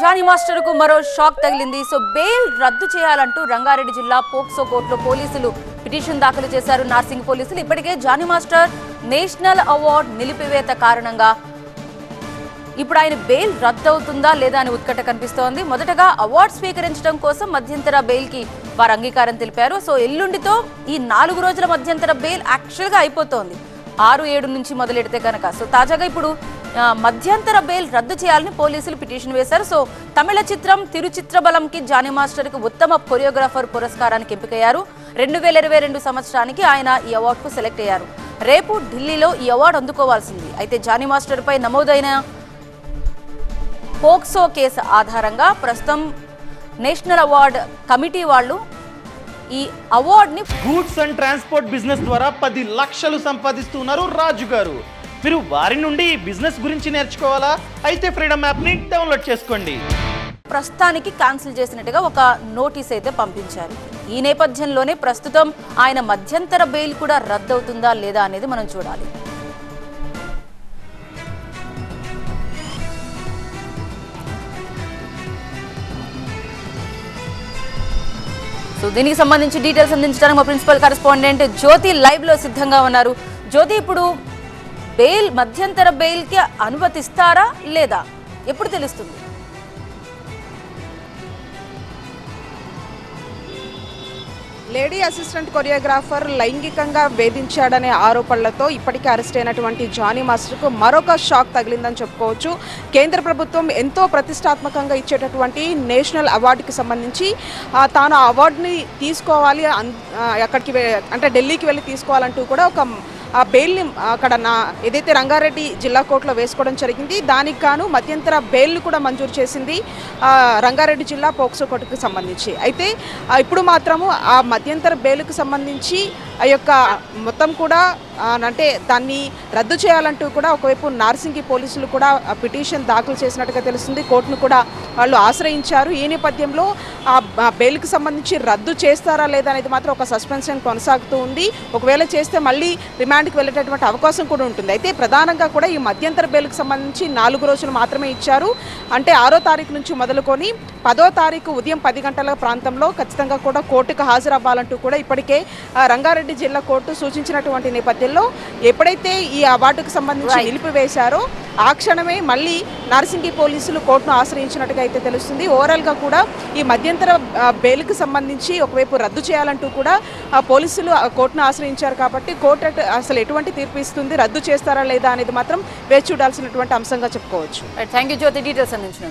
Johnny మాస్టర్కు మరో shock తగిలింది. So bail రద్దు చేయాలంటూ రంగారెడ్డి జిల్లా పోక్సో కోర్టులో పోలీసులు పిటిషన్ దాఖలు చేశారు. నార్సింగ్ పోలీసులు ఇప్పటికే జానీ మాస్టర్ నేషనల్ అవార్డ్ నిలిపివేత కారణంగా ఇప్పుడు ఆయన బెయిల్ రద్దు అవుతుందా లేదా అని ఉత్కట కనిపిస్తోంది. మొదటగా అవార్డు స్వీకరించడం కోసం మధ్యంతర బెయిల్కి వారు అంగీకారం తెలిపారు. సో ఎల్లుండితో ఈ నాలుగు రోజుల మధ్యంతర బెయిల్ యాక్చువల్గా అయిపోతోంది. ఆరు ఏడు నుంచి మొదలెడితే కనుక సో తాజాగా ఇప్పుడు మధ్యంతర బెయిల్ రద్దు చేయాలని పోలీసులు పిటిషన్ వేశారు. సో తమిళ చిత్రం తిరుచిత్రబలంకి జానీ మాస్టర్కి ఉత్తమ కొరియోగ్రాఫర్ పురస్కారానికి ఎంపికయ్యారు. రెండు వేల ఇరవై రెండు సంవత్సరానికి ఆయన ఈ అవార్డుకు సెలెక్ట్ అయ్యారు. రేపు ఢిల్లీలో ఈ అవార్డు అందుకోవాల్సింది. అయితే జానీ మాస్టర్పై నమోదైన పోక్సో కేసు ఆధారంగా ప్రస్తుతం నేషనల్ అవార్డ్ కమిటీ వాళ్ళు ఈ అవార్డుని గూడ్స్ అండ్ ట్రాన్స్పోర్ట్ బిజినెస్ ద్వారా పది లక్షలు సంపాదిస్తున్నారు రాజు గారు. మీరు వారి నుండి బిజినెస్ గురించి నేర్చుకోవాలా? అయితే ఫ్రీడమ్ యాప్ని డౌన్లోడ్ చేసుకోండి. ప్రస్తుతానికి క్యాన్సిల్ చేసినట్టుగా ఒక నోటీస్ అయితే పంపించారు. ఈ నేపథ్యంలోనే ప్రస్తుతం ఆయన మధ్యంతర బెయిల్ కూడా రద్దవుతుందా లేదా అనేది మనం చూడాలి. సో దీనికి సంబంధించి డీటెయిల్స్ అందించడానికి మా ప్రిన్సిపల్ కరెస్పాండెంట్ జ్యోతి లైవ్లో సిద్ధంగా ఉన్నారు. జ్యోతి ఇప్పుడు బెయిల్ మధ్యంతర బెయిల్కి అనుమతిస్తారా లేదా? ఎప్పుడు తెలుస్తుంది? లేడీ అసిస్టెంట్ కొరియోగ్రాఫర్ లైంగికంగా వేధించాడనే ఆరోపణలతో ఇప్పటికే అరెస్ట్ అయినటువంటి జానీ మాస్టర్కు మరొక షాక్ తగిలిందని చెప్పుకోవచ్చు. కేంద్ర ప్రభుత్వం ఎంతో ప్రతిష్టాత్మకంగా ఇచ్చేటటువంటి నేషనల్ అవార్డుకి సంబంధించి తాను ఆ అవార్డుని తీసుకోవాలి అక్కడికి అంటే ఢిల్లీకి వెళ్ళి తీసుకోవాలంటూ కూడా ఒక ఆ బెయిల్ని అక్కడ నా ఏదైతే రంగారెడ్డి జిల్లా కోర్టులో వేసుకోవడం జరిగింది దానికి గాను మధ్యంతర బెయిల్ని కూడా మంజూరు చేసింది రంగారెడ్డి జిల్లా పోక్సో కోర్టుకు సంబంధించి. అయితే ఇప్పుడు మాత్రము ఆ మధ్యంతర బెయిల్కు సంబంధించి ఆ యొక్క మొత్తం కూడా అంటే దాన్ని రద్దు చేయాలంటూ కూడా ఒకవైపు నార్సింగి పోలీసులు కూడా పిటిషన్ దాఖలు చేసినట్టుగా తెలుస్తుంది. కోర్టును కూడా వాళ్ళు ఆశ్రయించారు. ఈ నేపథ్యంలో ఆ బెయిల్కి సంబంధించి రద్దు చేస్తారా లేదా అనేది మాత్రం ఒక సస్పెన్షన్ కొనసాగుతూ ఉంది. ఒకవేళ చేస్తే మళ్ళీ రిమాండ్కి వెళ్ళేటటువంటి అవకాశం కూడా ఉంటుంది. అయితే ప్రధానంగా కూడా ఈ మధ్యంతర బెయిల్కి సంబంధించి నాలుగు రోజులు మాత్రమే ఇచ్చారు. అంటే ఆరో తారీఖు నుంచి మొదలుకొని పదో తారీఖు ఉదయం పది గంటల ప్రాంతంలో ఖచ్చితంగా కూడా కోర్టుకు హాజరవ్వాలంటూ కూడా ఇప్పటికే రంగారెడ్డి జిల్లా కోర్టు సూచించినటువంటి నేపథ్యంలో ఎప్పుడైతే ఈ అవార్డుకు సంబంధించి. నిలిపివేశారో ఆ క్షణమే మళ్ళీ నార్సింగి పోలీసులు కోర్టును ఆశ్రయించినట్టుగా అయితే తెలుస్తుంది. ఓవరాల్గా కూడా ఈ మధ్యంతర బెయిల్కి సంబంధించి ఒకవైపు రద్దు చేయాలంటూ కూడా పోలీసులు కోర్టును ఆశ్రయించారు కాబట్టి కోర్టు అసలు ఎటువంటి తీర్పు ఇస్తుంది రద్దు చేస్తారా లేదా అనేది మాత్రం వేచి చూడాల్సినటువంటి అంశంగా చెప్పుకోవచ్చు. థ్యాంక్ యూ జ్యోతి డీటెయిల్స్ అందించిన